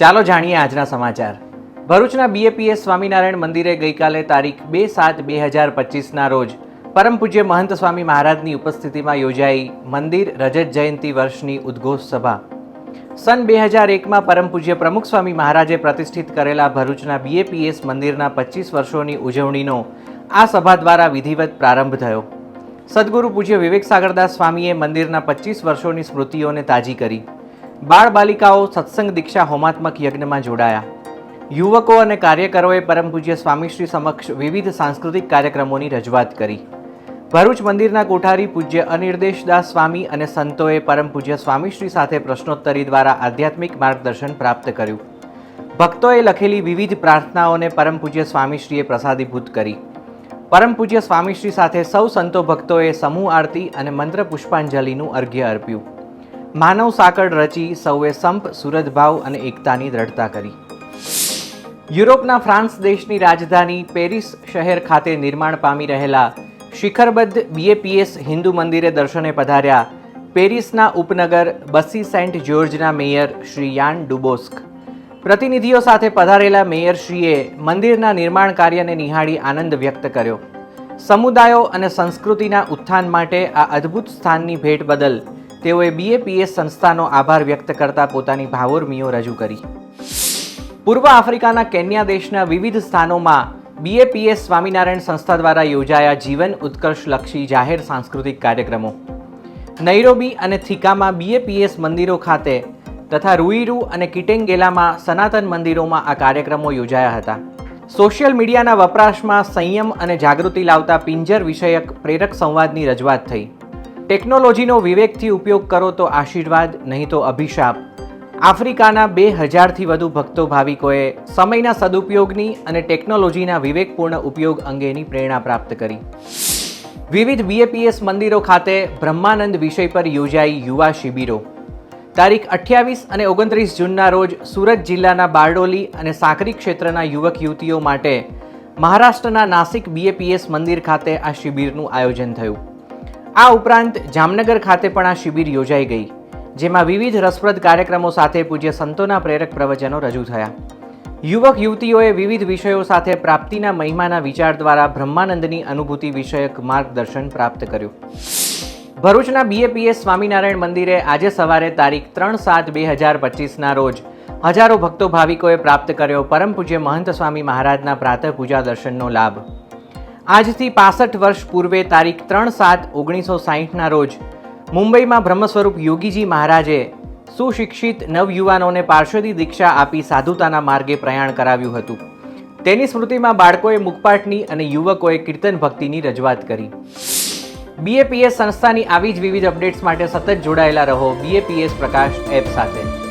ચાલો જાણીએ આજના સમાચાર. ભરૂચના બીએપીએસ સ્વામિનારાયણ મંદિરે ગઈકાલે તારીખ બે સાત બે હજાર પચીસના રોજ પરમ પૂજ્ય મહંત સ્વામી મહારાજની ઉપસ્થિતિમાં યોજાઈ મંદિર રજત જયંતિ વર્ષની ઉદ્ઘોષ સભા. સન બે હજાર એકમાં પરમ પૂજ્ય પ્રમુખ સ્વામી મહારાજે પ્રતિષ્ઠિત કરેલા ભરૂચના બીએપીએસ મંદિરના પચીસ વર્ષોની ઉજવણીનો આ સભા દ્વારા વિધિવત પ્રારંભ થયો. સદગુરુ પૂજ્ય વિવેક સાગરદાસ સ્વામીએ મંદિરના પચીસ વર્ષોની સ્મૃતિઓને તાજી કરી. બાળ બાલિકાઓ સત્સંગ દીક્ષા હોમાત્મક યજ્ઞમાં જોડાયા. યુવકો અને કાર્યકરોએ પરમ પૂજ્ય સ્વામીશ્રી સમક્ષ વિવિધ સાંસ્કૃતિક કાર્યક્રમોની રજૂઆત કરી. ભરૂચ મંદિરના કોઠારી પૂજ્ય અનિર્દેશદાસ સ્વામી અને સંતોએ પરમ પૂજ્ય સ્વામીશ્રી સાથે પ્રશ્નોત્તરી દ્વારા આધ્યાત્મિક માર્ગદર્શન પ્રાપ્ત કર્યું. ભક્તોએ લખેલી વિવિધ પ્રાર્થનાઓને પરમ પૂજ્ય સ્વામીશ્રીએ પ્રસાદીભૂત કરી. પરમ પૂજ્ય સ્વામીશ્રી સાથે સૌ સંતો ભક્તોએ સમૂહ આરતી અને મંત્ર પુષ્પાંજલિનું અર્ઘ્ય અર્પ્યું. માનવ સાંકળ રચી સૌએ સંપ સુરદભાવ અને એકતાની દ્રઢતા કરી. યુરોપના ફ્રાન્સ દેશની રાજધાની પેરિસ શહેર ખાતે નિર્માણ પામી રહેલા શિખરબદ્ધ બીએપીએસ હિન્દુ મંદિરે દર્શને પધાર્યા પેરિસના ઉપનગર બસી સેન્ટ જ્યોર્જના મેયર શ્રી યાન ડુબોસ્ક. પ્રતિનિધિઓ સાથે પધારેલા મેયરશ્રીએ મંદિરના નિર્માણ કાર્યને નિહાળી આનંદ વ્યક્ત કર્યો. સમુદાયો અને સંસ્કૃતિના ઉત્થાન માટે આ અદ્ભુત સ્થાનની ભેટ બદલ તેઓએ બીએપીએસ સંસ્થાનો આભાર વ્યક્ત કરતા પોતાની ભાવોર્મીઓ રજૂ કરી. પૂર્વ આફ્રિકાના કેન્યા દેશના વિવિધ સ્થાનોમાં બીએપીએસ સ્વામિનારાયણ સંસ્થા દ્વારા યોજાયા જીવન ઉત્કર્ષલક્ષી જાહેર સાંસ્કૃતિક કાર્યક્રમો. નૈરોબી અને થિકામાં બીએપીએસ મંદિરો ખાતે તથા રૂઈરુ અને કિટેંગેલામાં સનાતન મંદિરોમાં આ કાર્યક્રમો યોજાયા હતા. સોશિયલ મીડિયાના વપરાશમાં સંયમ અને જાગૃતિ લાવતા પિંજર વિષયક પ્રેરક સંવાદની રજૂઆત થઈ. ટેકનોલોજીનો વિવેકથી ઉપયોગ કરો તો આશીર્વાદ, નહીં તો અભિશાપ. આફ્રિકાના બે હજારથી વધુ ભક્તો ભાવિકોએ સમયના સદુપયોગની અને ટેકનોલોજીના વિવેકપૂર્ણ ઉપયોગ અંગેની પ્રેરણા પ્રાપ્ત કરી. વિવિધ બીએપીએસ મંદિરો ખાતે બ્રહ્માનંદ વિષય પર યોજાઈ યુવા શિબિરો. તારીખ અઠ્યાવીસ અને ઓગણત્રીસ જૂનના રોજ સુરત જિલ્લાના બારડોલી અને સાકરી ક્ષેત્રના યુવક યુવતીઓ માટે મહારાષ્ટ્રના નાસિક બીએપીએસ મંદિર ખાતે આ શિબિરનું આયોજન થયું. આ ઉપરાંત જામનગર ખાતે પણ આ શિબિર યોજાઈ ગઈ, જેમાં વિવિધ રસપ્રદ કાર્યક્રમો સાથે પૂજ્ય સંતોના પ્રેરક પ્રવચનો રજૂ થયા. યુવક યુવતીઓએ વિવિધ વિષયો સાથે પ્રાપ્તિના મહિમાના વિચાર દ્વારા બ્રહ્માનંદની અનુભૂતિ વિષયક માર્ગદર્શન પ્રાપ્ત કર્યું. ભરૂચના બીએપીએસ સ્વામિનારાયણ મંદિરે આજે સવારે તારીખ ત્રણ સાત બે હજાર પચીસના રોજ હજારો ભક્તો ભાવિકોએ પ્રાપ્ત કર્યો પરમ પૂજ્ય મહંત સ્વામી મહારાજના પ્રાતઃ પૂજા દર્શનનો લાભ. આજથી પાસઠ વર્ષ પૂર્વે તારીખ ત્રણ સાત ઓગણીસો સાહીઠના રોજ મુંબઈમાં બ્રહ્મ સ્વરૂપ યોગીજી મહારાજે સુશિક્ષિત નવયુવાનોને પાર્શ્વદી દીક્ષા આપી સાધુતાના માર્ગે પ્રયાણ કરાવ્યું હતું. તેની સ્મૃતિમાં બાળકોએ મુખપાઠની અને યુવકોએ કીર્તન ભક્તિની રજૂઆત કરી. બીએપીએસ સંસ્થાની આવી જ વિવિધ અપડેટ્સ માટે સતત જોડાયેલા રહો બીએપીએસ પ્રકાશ એપ સાથે.